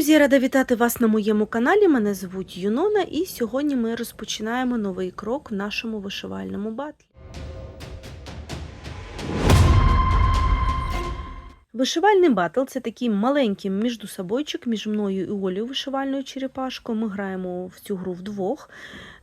Друзі, рада вітати вас на моєму каналі. Мене звуть Юнона, і сьогодні ми розпочинаємо новий крок в нашому вишивальному батлі. Вишивальний батл це такий маленький міждусобойчик між мною і Олею вишивальною черепашкою. Ми граємо в цю гру вдвох.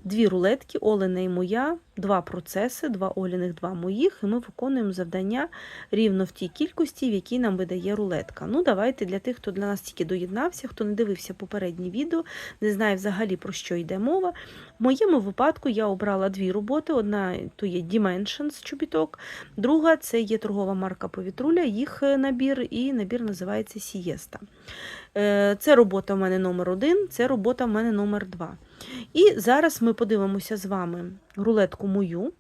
Дві рулетки, Олена і моя, два процеси, два Оліних, два моїх, і ми виконуємо завдання рівно в тій кількості, в якій нам видає рулетка. Ну, давайте для тих, хто для нас тільки доєднався, хто не дивився попередні відео, не знає взагалі про що йде мова. В моєму випадку я обрала дві роботи. Одна то є Dimensions чобіток, друга це є торгова марка Повітруля, їх е, набір, і набір називається Сієста. Е, Це робота в мене номер один, це робота в мене номер два. І зараз ми подивимося з вами рулетку мою.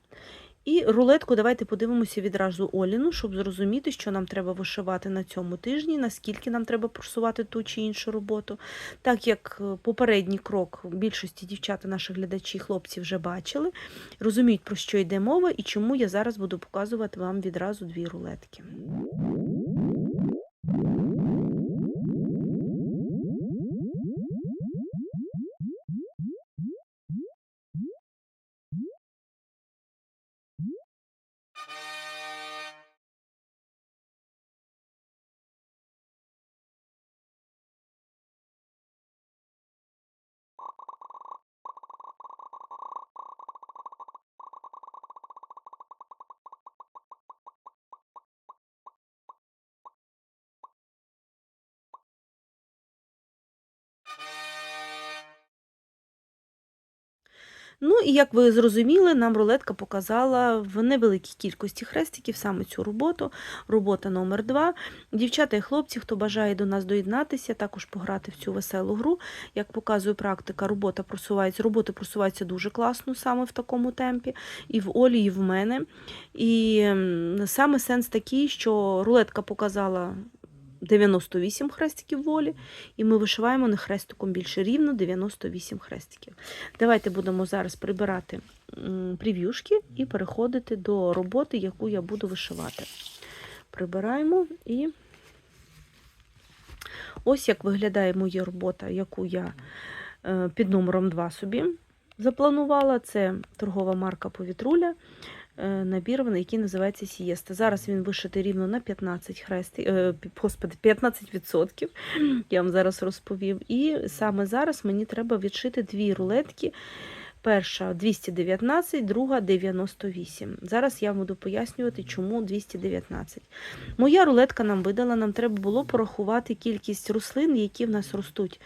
І рулетку давайте подивимося відразу Оліну, щоб зрозуміти, що нам треба вишивати на цьому тижні, наскільки нам треба просувати ту чи іншу роботу. Так як е, попередній крок більшості дівчат, наших глядачів, хлопці вже бачили, розуміють, про що йде мова і чому я зараз буду показувати вам відразу дві рулетки. you. Ну і як ви зрозуміли, нам рулетка показала в невеликій кількості хрестиків саме цю роботу, робота номер 2 Дівчата і хлопці, хто бажає до нас доєднатися, також пограти в цю веселу гру. Як показує практика, робота просувається, роботи просуваються дуже класно саме в такому темпі, і в Олі, і в мене. І саме сенс такий, що рулетка показала 98 хрестиків волі, і ми вишиваємо не хрестиком більше рівно 98 хрестиків. Давайте будемо зараз прибирати прев'юшки і переходити до роботи, яку я буду вишивати. Прибираємо і ось як виглядає моя робота, яку я е, під номером 2 собі запланувала. Це торгова марка Повітруля. Е, Набір, який називається Сієста. Зараз він вишитий рівно на 15 хрести, е, господи, 15%. Я вам зараз розповів. І саме зараз мені треба відшити дві рулетки. Перша 219, друга 98. Зараз я буду пояснювати, чому 219. Моя рулетка нам видала, нам треба було порахувати кількість рослин, які в нас ростуть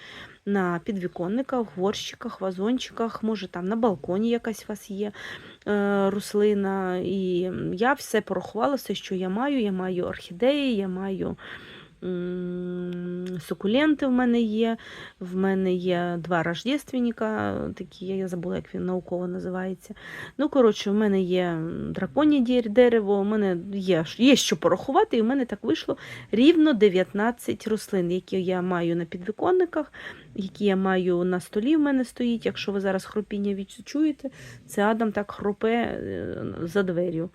на підвіконниках, горщиках, вазончиках, може там на балконі якась у вас є е, рослина. І я все порахувала, все, що я маю. Я маю орхідеї, я маю сукуленти в мене є. В мене є два рождественника, такі, я забула, як він науково називається. Ну, коротше, в мене є драконє дерево, у мене є, є що порахувати, і в мене так вийшло рівно 19 рослин, які я маю на підвіконниках, які я маю на столі в мене стоїть. Якщо ви зараз хропіння відчуєте, це Адам так хропе е, за дверю.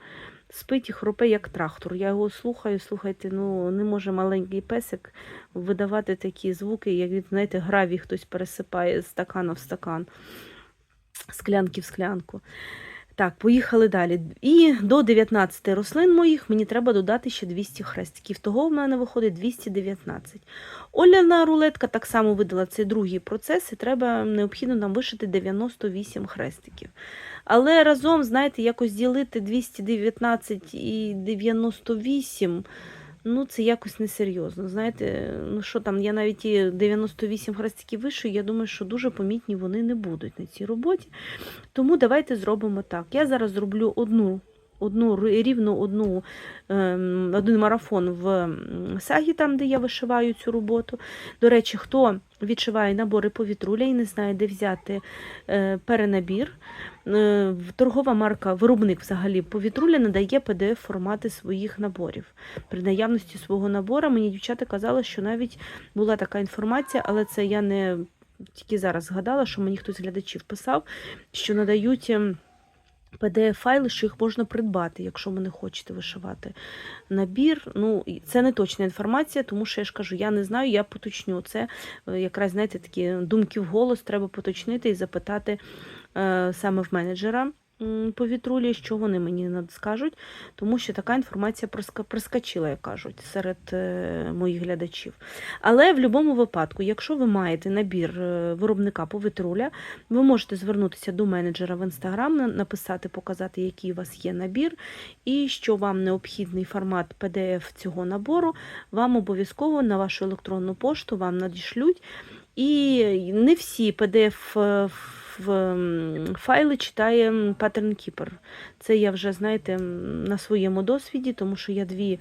Спить і хропе, як трактор. Я його слухаю, слухайте, ну не може маленький песик видавати такі звуки, як знаєте, гравій хтось пересипає з стакана в стакан, склянки в склянку. Так, поїхали далі. І до 19 рослин моїх мені треба додати ще 200 хрестиків. Того в мене виходить 219. Оляна рулетка так само видала цей другий процес, і треба необхідно нам вишити 98 хрестиків. Але разом, знаєте, якось ділити 219 і 98, ну це якось несерйозно. Знаєте, ну що там, я навіть і 98 хрестиків вишу, я думаю, що дуже помітні вони не будуть на цій роботі. Тому давайте зробимо так. Я зараз зроблю одну. Одну рівно одну ем, один марафон в сагі, там де я вишиваю цю роботу. До речі, хто відшиває набори повітруля і не знає, де взяти е, перенабір, торгова марка виробник взагалі повітруля надає pdf формати своїх наборів. При наявності свого набора мені дівчата казали, що навіть була така інформація, але це я не тільки зараз згадала, що мені хтось з глядачів писав, що надають. ем, PDF-файли, що їх можна придбати, якщо ви не хочете вишивати набір. Ну, це не точна інформація, тому що я ж кажу, я не знаю, я поточню. Це е, якраз, знаєте, такі думки в голос треба поточнити і запитати е, саме в менеджера по вітрулі, що вони мені над- скажуть, тому що така інформація проскочила, як кажуть, серед е, моїх глядачів. Але в будь-якому випадку, якщо ви маєте набір е, виробника по вітруля, ви можете звернутися до менеджера в інстаграм, написати, показати, який у вас є набір, і що вам необхідний формат PDF цього набору, вам обов'язково на вашу електронну пошту вам надішлють. І не всі PDF файли читає Pattern Keeper. Це я вже, знаєте, на своєму досвіді, тому що я дві.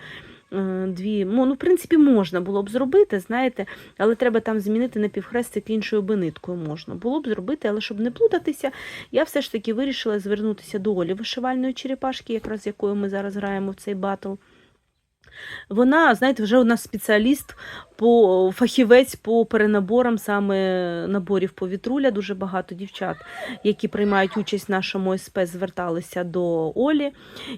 е, Дві, ну, в принципі, можна було б зробити, знаєте, але треба там змінити на півхрестик іншою би ниткою можна було б зробити, але щоб не плутатися, я все ж таки вирішила звернутися до Олі вишивальної черепашки, якраз якою ми зараз граємо в цей батл. Вона, знаєте, вже у нас спеціаліст по фахівець по перенаборам саме наборів повітруля. Дуже багато дівчат, які приймають участь в нашому СП, зверталися до Олі.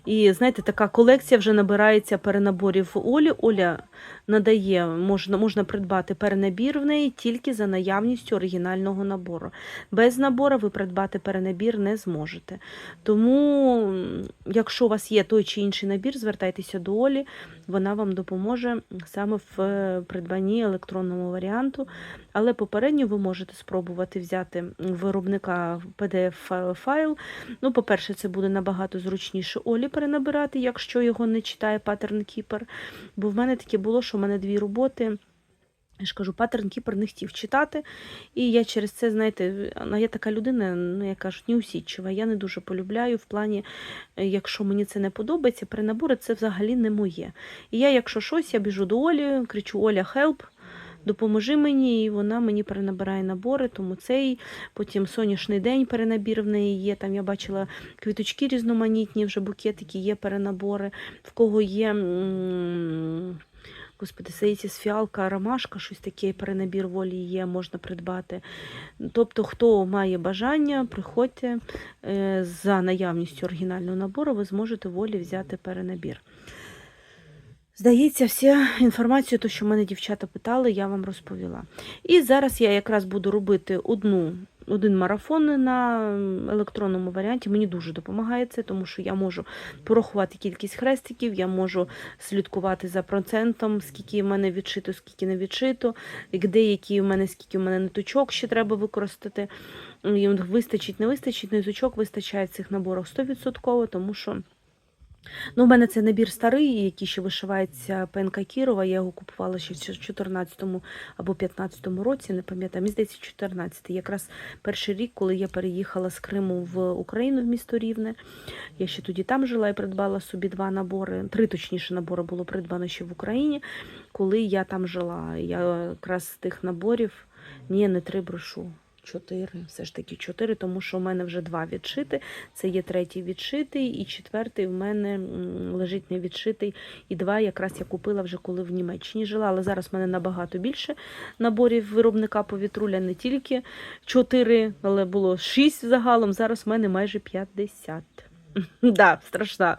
І знаєте, така колекція вже набирається перенаборів Олі. Оля надає, можна, можна придбати перенабір в неї тільки за наявністю оригінального набору. Без набору ви придбати перенабір не зможете. Тому, якщо у вас є той чи інший набір, звертайтеся до Олі, вона вам допоможе саме в е, придбанні електронному варіанту. Але попередньо ви можете спробувати взяти виробника PDF-файл. Ну, по-перше, це буде набагато зручніше Олі перенабирати, якщо його не читає Pattern Keeper. Бо в мене таке було, що в мене дві роботи. Я ж кажу, паттерн Кіпер не хотів читати. І я через це, знаєте, я така людина, ну, як кажуть, неусідчива. Я не дуже полюбляю в плані, е, якщо мені це не подобається, перенабори це взагалі не моє. І я, якщо щось, я біжу до Олі, кричу Оля, хелп, допоможи мені, і вона мені перенабирає набори, тому цей, потім сонячний день перенабір в неї є. Там я бачила квіточки різноманітні, вже букетики, є перенабори, в кого є. м, Господи, здається, з фіалка, ромашка, щось таке, перенабір волі є, можна придбати. Тобто, хто має бажання, приходьте е, за наявністю оригінального набору, ви зможете волі взяти перенабір. Здається, вся інформація, то, що мене дівчата питали, я вам розповіла. І зараз я якраз буду робити одну, один марафон на електронному варіанті. Мені дуже допомагає це, тому що я можу порахувати кількість хрестиків, я можу слідкувати за процентом, скільки в мене відшито, скільки не відшито, де які в мене, скільки в мене ниточок ще треба використати. І Вистачить, не вистачить, ниточок вистачає в цих наборах 100%, тому що. Ну, у мене це набір старий, який ще вишивається ПНК Кірова. Я його купувала ще в 2014 або 2015 році, не пам'ятаю. Мені здається, 14 Якраз перший рік, коли я переїхала з Криму в Україну в місто Рівне. Я ще тоді там жила і придбала собі два набори. Три точніше набори було придбано ще в Україні, коли я там жила. Я якраз з тих наборів, ні, не три брошу. Чотири, все ж таки чотири, тому що в мене вже два відшити. Це є третій відшитий, і четвертий в мене лежить не відшитий. І два якраз я купила вже коли в Німеччині жила. Але зараз в мене набагато більше наборів виробника повітруля, не тільки чотири, але було шість загалом. Зараз в мене майже 50. Да, страшна,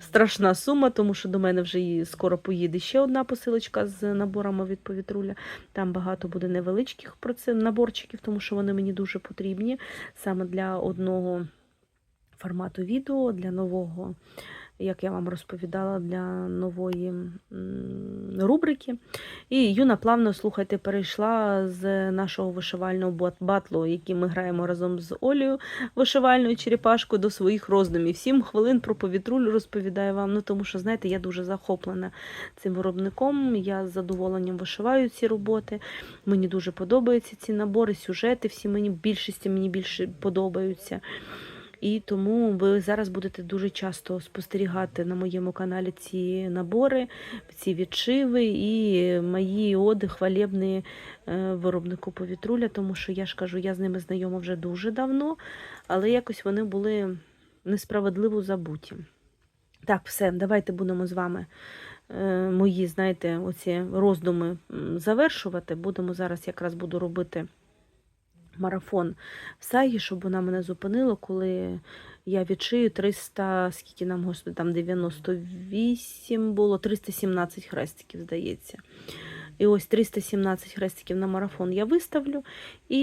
страшна сума, тому що до мене вже скоро поїде ще одна посилочка з наборами від повітруля. Там багато буде невеличких наборчиків, тому що вони мені дуже потрібні саме для одного формату відео, для нового, як я вам розповідала, для нової рубрики. І Юна плавно, слухайте, перейшла з нашого вишивального батлу, який ми граємо разом з Олею вишивальною черепашкою до своїх роздумів. Сім хвилин про повітрулю розповідаю вам. Ну тому що, знаєте, я дуже захоплена цим виробником. Я з задоволенням вишиваю ці роботи. Мені дуже подобаються ці набори, сюжети. Всі мені більшості мені більше подобаються. І тому ви зараз будете дуже часто спостерігати на моєму каналі ці набори, ці відшиви і мої оди хвалебні е, виробнику повітруля, тому що я ж кажу, я з ними знайома вже дуже давно, але якось вони були несправедливо забуті. Так, все, давайте будемо з вами е, мої, знаєте, оці роздуми завершувати. Будемо зараз якраз буду робити марафон в Сагі, щоб вона мене зупинила, коли я відшию 300, скільки нам, господи, там 98 було, 317 хрестиків, здається. І ось 317 хрестиків на марафон я виставлю. І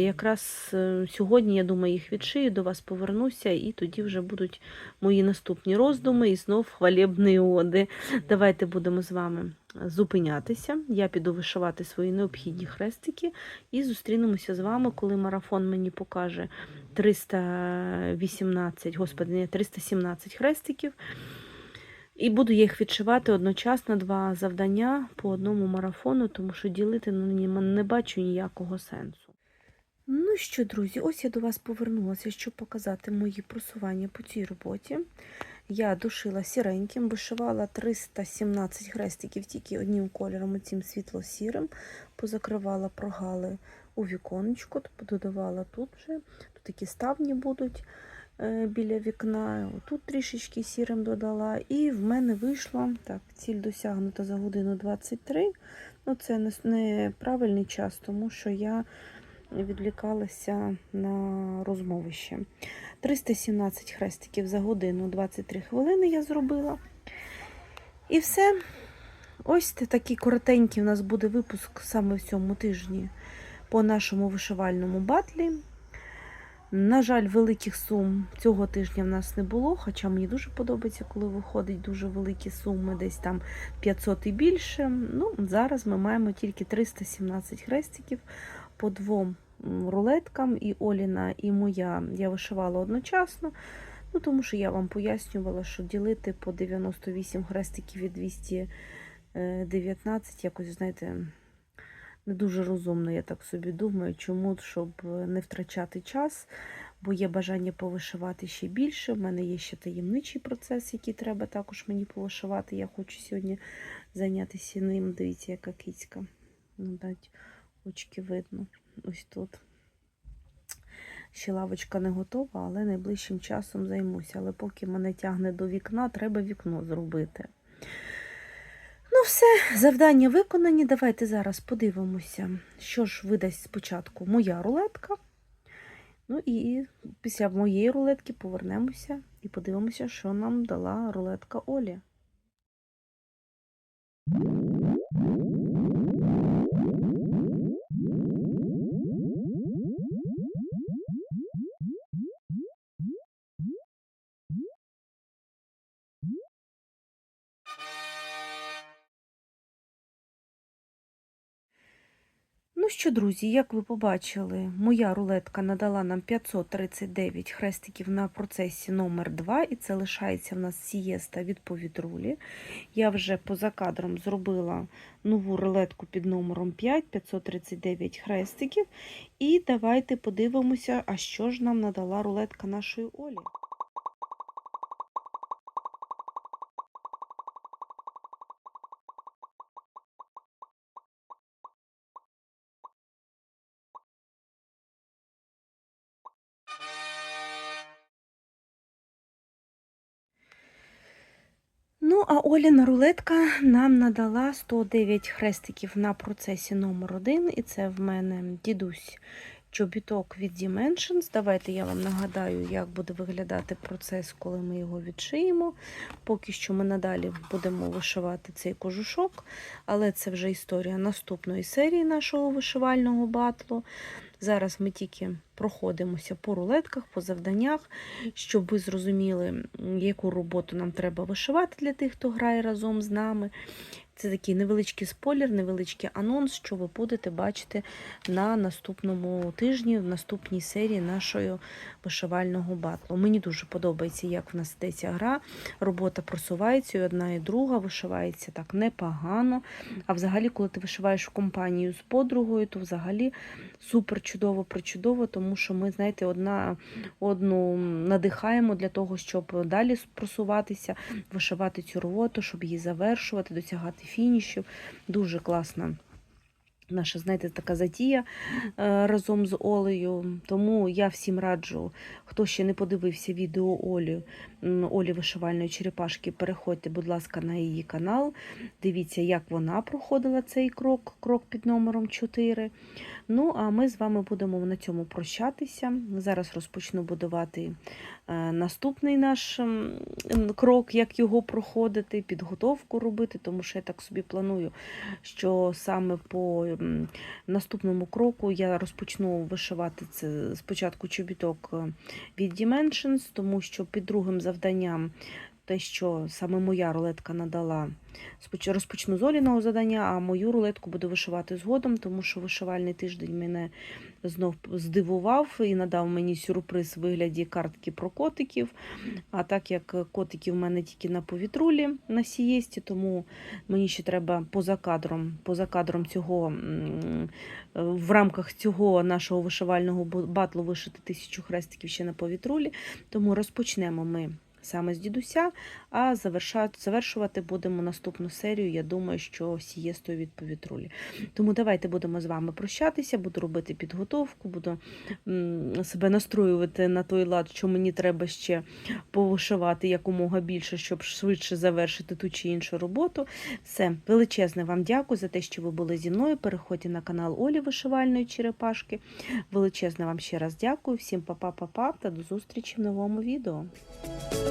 якраз е, сьогодні, я думаю, їх відшию, до вас повернуся, і тоді вже будуть мої наступні роздуми і знов хвалебні оди. Давайте будемо з вами зупинятися. Я піду вишивати свої необхідні хрестики і зустрінемося з вами, коли марафон мені покаже 318, господи, ні, 317 хрестиків. І буду я їх відшивати одночасно два завдання по одному марафону, тому що ділити ну, ні- не бачу ніякого сенсу. Ну що, друзі, ось я до вас повернулася, щоб показати мої просування по цій роботі. Я душила сіреньким, вишивала 317 хрестиків тільки одним кольором, оцим світло-сірим, позакривала прогали у віконечку, тобто додавала тут вже. Тут такі ставні будуть е, біля вікна. Тут трішечки сірим додала. І в мене вийшло так, ціль досягнута за годину 23. Ну, це не, не час, тому що я відвлікалася на розмови ще. 317 хрестиків за годину 23 хвилини я зробила. І все. Ось такий коротенький у нас буде випуск саме в цьому тижні по нашому вишивальному батлі. На жаль, великих сум цього тижня в нас не було, хоча мені дуже подобається, коли виходить дуже великі суми, десь там 500 і більше. Ну, зараз ми маємо тільки 317 хрестиків по двом рулеткам, і Оліна, і моя я вишивала одночасно. Ну, тому що я вам пояснювала, що ділити по 98 хрестиків і 219, якось, знаєте, не дуже розумно, я так собі думаю, чому, щоб не втрачати час, бо є бажання повишивати ще більше. У мене є ще таємничий процес, який треба також мені повишивати. Я хочу сьогодні зайнятися ним. Дивіться, яка кицька. Очки видно. Ось тут. Ще лавочка не готова, але найближчим часом займуся. Але поки мене тягне до вікна, треба вікно зробити. Ну, все, завдання виконані. Давайте зараз подивимося, що ж видасть спочатку моя рулетка. Ну і після моєї рулетки повернемося і подивимося, що нам дала рулетка Олі. Ну що, друзі, як ви побачили, моя рулетка надала нам 539 хрестиків на процесі номер 2 і це лишається в нас сієста від повітрулі. Я вже поза кадром зробила нову рулетку під номером 5, 539 хрестиків. І давайте подивимося, а що ж нам надала рулетка нашої Олі. А Оліна рулетка нам надала 109 хрестиків на процесі номер 1 і це в мене дідусь чобіток від Dimensions. Давайте я вам нагадаю, як буде виглядати процес, коли ми його відшиємо. Поки що ми надалі будемо вишивати цей кожушок, але це вже історія наступної серії нашого вишивального батлу. Зараз ми тільки проходимося по рулетках, по завданнях, щоб ви зрозуміли, яку роботу нам треба вишивати для тих, хто грає разом з нами. Це такий невеличкий спойлер, невеличкий анонс, що ви будете бачити на наступному тижні, в наступній серії нашого вишивального батлу. Мені дуже подобається, як в нас йдеться гра. Робота просувається, і одна і друга вишивається так непогано. А взагалі, коли ти вишиваєш в компанію з подругою, то взагалі супер чудово, причудово, тому що ми, знаєте, одна одну надихаємо для того, щоб далі просуватися, вишивати цю роботу, щоб її завершувати, досягати фінішів. Дуже класна Наша, знаєте, така затія е, разом з Олею. Тому я всім раджу, хто ще не подивився відео Олі, Олі вишивальної черепашки, переходьте, будь ласка, на її канал. Дивіться, як вона проходила цей крок, крок під номером 4. Ну, а ми з вами будемо на цьому прощатися. Зараз розпочну будувати наступний наш м, м, крок, як його проходити, підготовку робити, тому що я так собі планую, що саме по наступному кроку я розпочну вишивати це спочатку чобіток е, від Dimensions, тому що під другим завданням. Те, що саме моя рулетка надала, розпочну з Оліного завдання, а мою рулетку буду вишивати згодом, тому що вишивальний тиждень мене знов здивував і надав мені сюрприз в вигляді картки про котиків. А так як котики в мене тільки на повітрулі на сієсті, тому мені ще треба поза кадром, поза кадром цього в рамках цього нашого вишивального батлу вишити тисячу хрестиків ще на повітрулі. Тому розпочнемо ми саме з дідуся, а завершувати будемо наступну серію. Я думаю, що сієстою від повітрулі. Тому давайте будемо з вами прощатися, буду робити підготовку, буду себе настроювати на той лад, що мені треба ще повишивати якомога більше, щоб швидше завершити ту чи іншу роботу. Все, величезне вам дякую за те, що ви були зі мною. Переходьте на канал Олі Вишивальної Черепашки. Величезне вам ще раз дякую. Всім па-па-па-па та до зустрічі в новому відео.